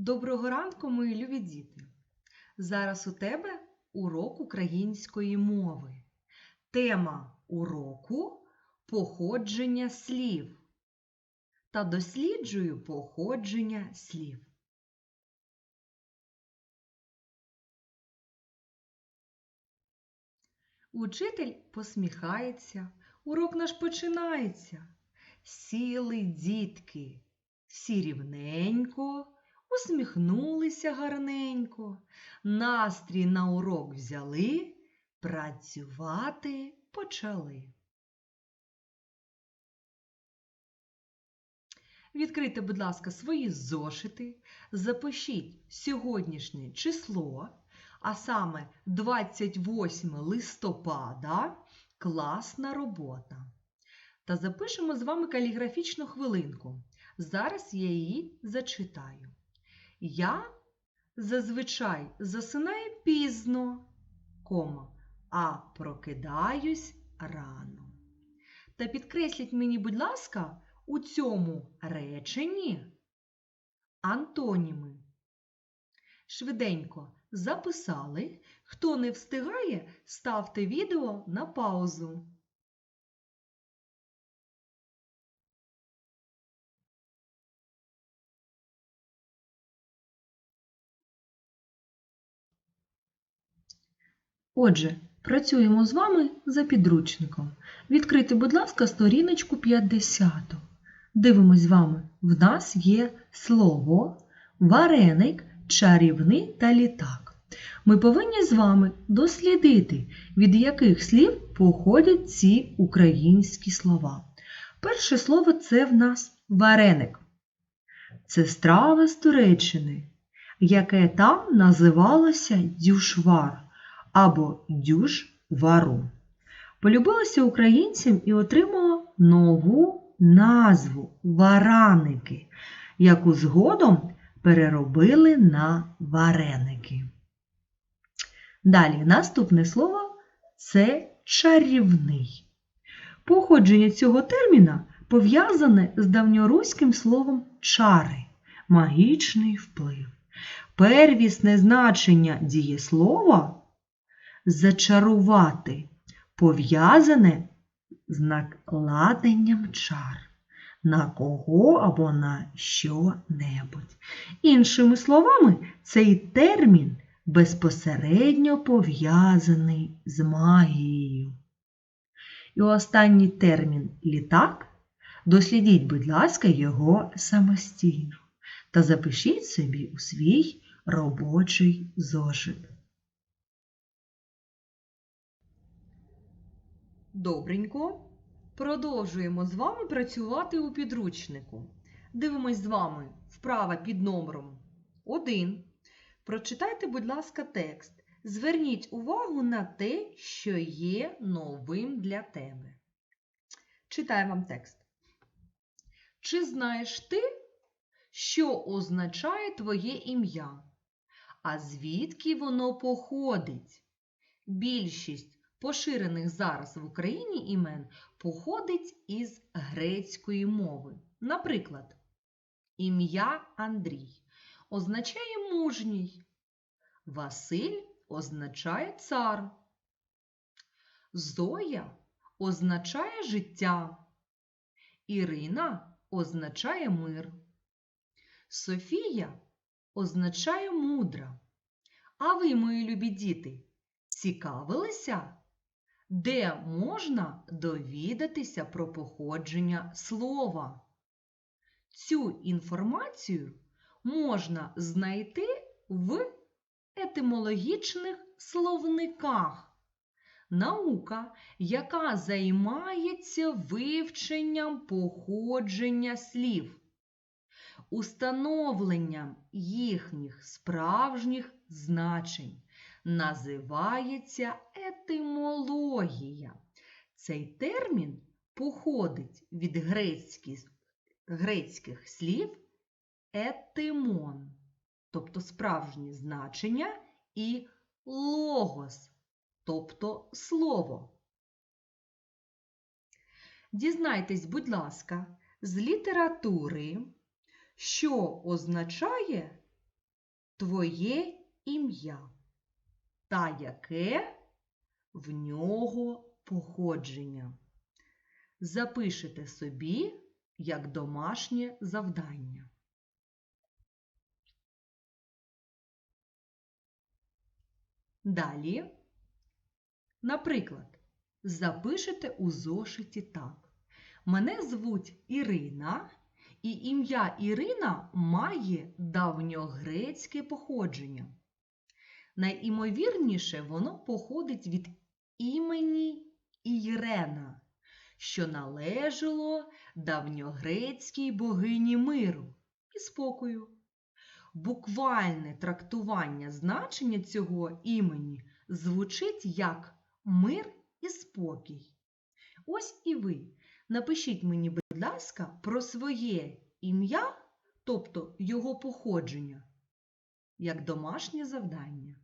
Доброго ранку, мої любі діти! Зараз у тебе урок української мови. Тема уроку походження слів. Та досліджую походження слів. Учитель посміхається, урок наш починається. Сіли дітки, всі рівненько, усміхнулися гарненько, настрій на урок взяли, працювати почали. Відкрийте, будь ласка, свої зошити, запишіть сьогоднішнє число, а саме 28 листопада класна робота. Та запишемо з вами каліграфічну хвилинку. Зараз я її зачитаю. Я зазвичай засинаю пізно, кома, а прокидаюсь рано. Та підкресліть мені, будь ласка, у цьому реченні антоніми. Швиденько записали. Хто не встигає, ставте відео на паузу. Отже, працюємо з вами за підручником. Відкрийте, будь ласка, сторіночку 50. Дивимось з вами. В нас є слово, вареник, чарівний та літак. Ми повинні з вами дослідити, від яких слів походять ці українські слова. Перше слово це в нас вареник. Це страва з Туреччини, яке там називалося дюшвар або дюш-вару. Полюбилося українцям і отримало нову назву вараники, яку згодом переробили на вареники. Далі наступне слово це чарівний. Походження цього терміна пов'язане з давньоруським словом чари магічний вплив. Первісне значення дієслова зачарувати пов'язане з накладенням чар на кого або на що-небудь. Іншими словами, цей термін безпосередньо пов'язаний з магією. І останній термін літак. Дослідіть, будь ласка, його самостійно та запишіть собі у свій робочий зошит. Добренько. Продовжуємо з вами працювати у підручнику. Дивимось з вами вправа під номером 1. Прочитайте, будь ласка, текст. Зверніть увагу на те, що є новим для тебе. Читаю вам текст. Чи знаєш ти, що означає твоє ім'я? А звідки воно походить? Більшість поширених зараз в Україні імен походить із грецької мови. Наприклад, ім'я Андрій означає мужній, Василь означає цар, Зоя означає життя, Ірина означає мир, Софія означає мудра. А ви, мої любі діти, цікавилися? Де можна довідатися про походження слова. Цю інформацію можна знайти в етимологічних словниках. Наука, яка займається вивченням походження слів, установленням їхніх справжніх значень називається етимологія. Цей термін походить від грецьких, грецьких слів етимон, тобто справжнє значення, і логос, тобто слово. Дізнайтесь, будь ласка, з літератури, що означає твоє ім'я та яке в нього походження. Запишете собі як домашнє завдання. Далі, наприклад, запишете у зошиті так. Мене звуть Ірина, і ім'я Ірина має давньогрецьке походження. Найімовірніше воно походить від імені Ірена, що належало давньогрецькій богині миру і спокою. Буквальне трактування значення цього імені звучить як мир і спокій. Ось і ви напишіть мені, будь ласка, про своє ім'я, тобто його походження, як домашнє завдання.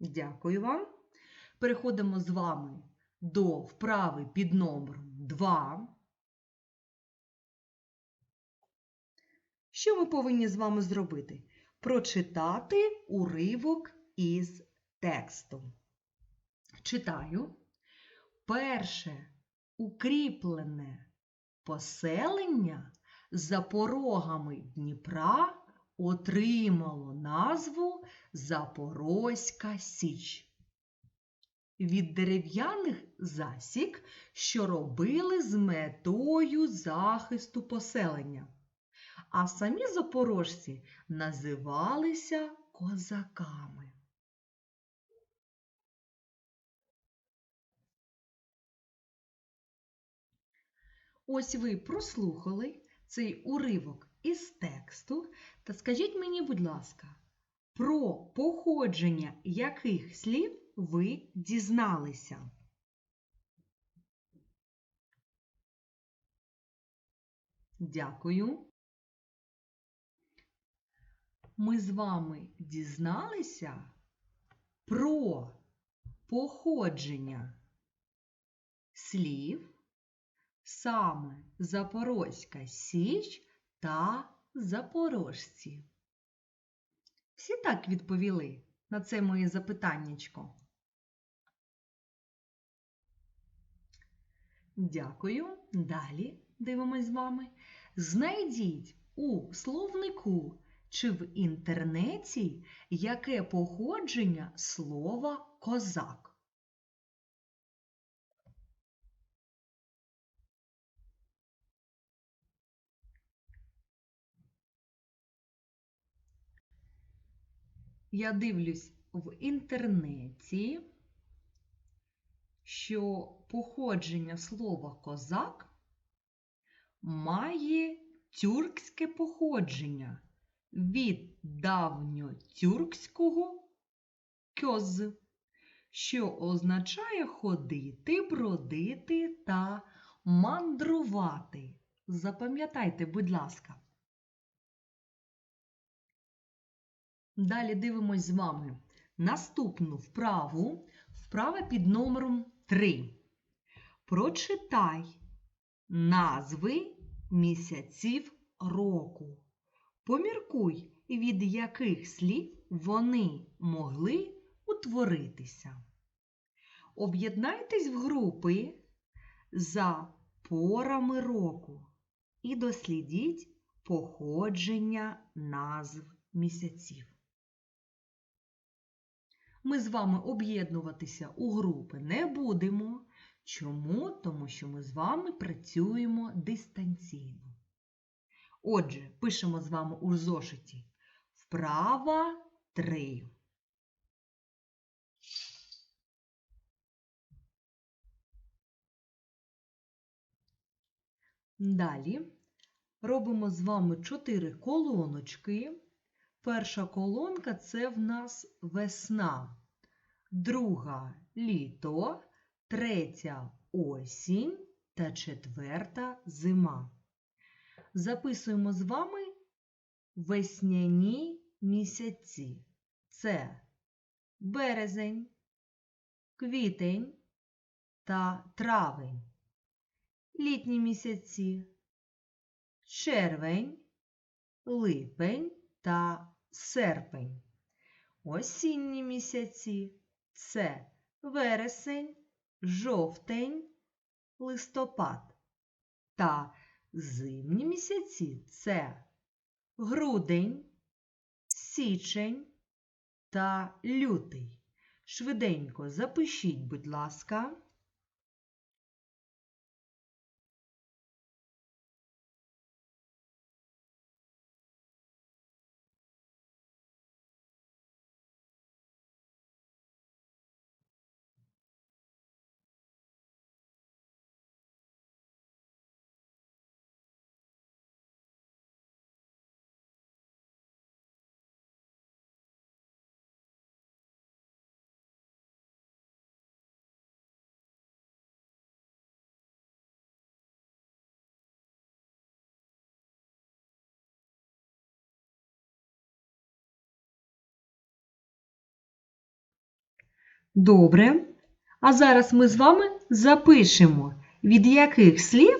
Дякую вам. Переходимо з вами до вправи під номером 2. Що ми повинні з вами зробити? Прочитати уривок із тексту. Читаю. Перше укріплене поселення за порогами Дніпра отримало назву Запорозька Січ. Від дерев'яних засік, що робили з метою захисту поселення. А самі запорожці називалися козаками. Ось ви прослухали цей уривок із тексту та скажіть мені, будь ласка, про походження яких слів ви дізналися? Дякую. Ми з вами дізналися про походження слів саме Запорозька Січ та Запорожці. Всі так відповіли на це моє запитаннячко. Дякую. Далі дивимось з вами. Знайдіть у словнику чи в інтернеті яке походження слова козак. Я дивлюсь в інтернеті, що походження слова козак має тюркське походження від давньотюркського кьоз, що означає ходити, бродити та мандрувати. Запам'ятайте, будь ласка. Далі дивимось з вами наступну вправу, вправа під номером 3. Прочитай назви місяців року. Поміркуй, від яких слів вони могли утворитися. Об'єднайтесь в групи за порами року і дослідіть походження назв місяців. Ми з вами об'єднуватися у групи не будемо. Чому? Тому що ми з вами працюємо дистанційно. Отже, пишемо з вами у зошиті вправа 3. Далі робимо з вами 4 колоночки. Перша колонка це в нас весна, друга літо, третя осінь та четверта зима. Записуємо з вами весняні місяці. Це березень, квітень та травень. Літні місяці, червень, липень та серпень. осінні місяці це вересень, жовтень, листопад. Та зимні місяці це грудень, січень та лютий. Швиденько запишіть, будь ласка. Добре. А зараз ми з вами запишемо, від яких слів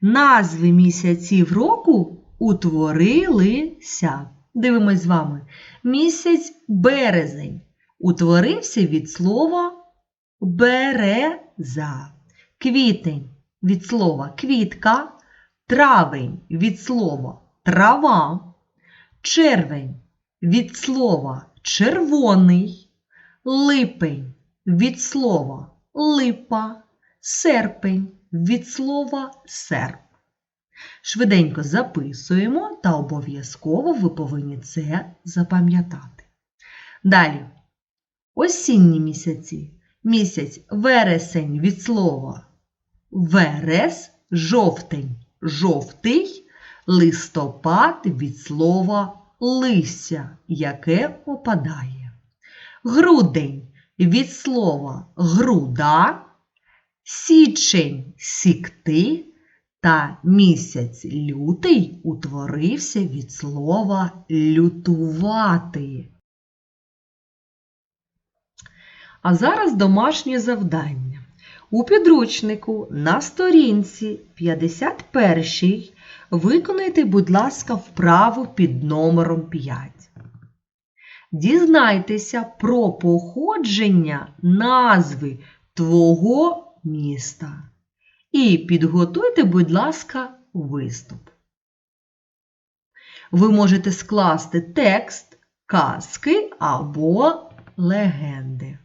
назви місяців року утворилися. Дивимось з вами. Місяць березень утворився від слова береза. Квітень від слова квітка, травень від слова трава, червень від слова червоний липень від слова липа, серпень від слова серп. Швиденько записуємо та обов'язково ви повинні це запам'ятати. Далі. Осінні місяці. Місяць вересень від слова верес, жовтень, жовтий, листопад від слова лися, яке опадає грудень від слова груда, січень сікти та місяць лютий утворився від слова лютувати. А зараз домашнє завдання. У підручнику на сторінці 51 виконайте, будь ласка, вправу під номером 5. Дізнайтеся про походження назви твого міста. І підготуйте, будь ласка, виступ. Ви можете скласти текст, казки або легенди.